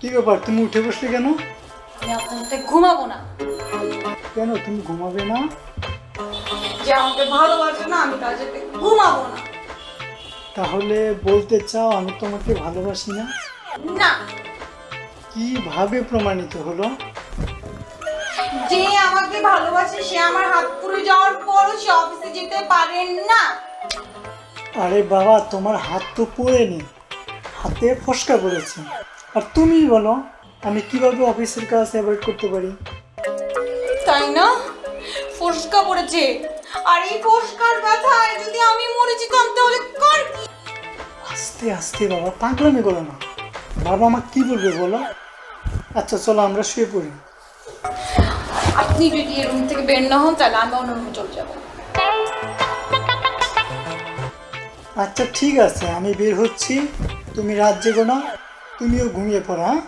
কি ব্যাপার? তুমি উঠে বসলে কেন? আমি আপনার সাথে ঘুমাবো না। কেন? তুমি ঘুমাবে না? যে আমাকে ভালোবাসে না আমি তার সাথে ঘুমাবো না। তাহলে বলতে চাও আমি তোমাকে ভালোবাসি না? না। কীভাবে প্রমাণিত হলো? যে আমাকে ভালোবাসে সে আমার হাত পুড়ে যাওয়ার পরও সে অফিসে যেতে পারেন না। আরে বাবা তোমার হাত তো পড়েনি হাতে ফসকা পড়েছে আর তুমি বলো আমি কীভাবে অফিসের কাজ অ্যাভয়েড করতে পারি? তাই না? ফোসকা পড়েছে আর এই ফোসকার ব্যথায় যদি আমি মরে যেতাম তাহলে কার কি? আস্তে আস্তে বাবা পাগলামি করো না। বাবা মা কি বলবে বলো? আচ্ছা চলো আমরা শুয়ে পড়ি। আপনি যদি এই রুম থেকে বের না হন তাহলে আমি অন্য রুমে চলে যাব। আচ্ছা ঠিক আছে আমি বের হচ্ছি। তুমি রাত জেগো না তুমিও ঘুমিয়ে পড়ো হ্যাঁ?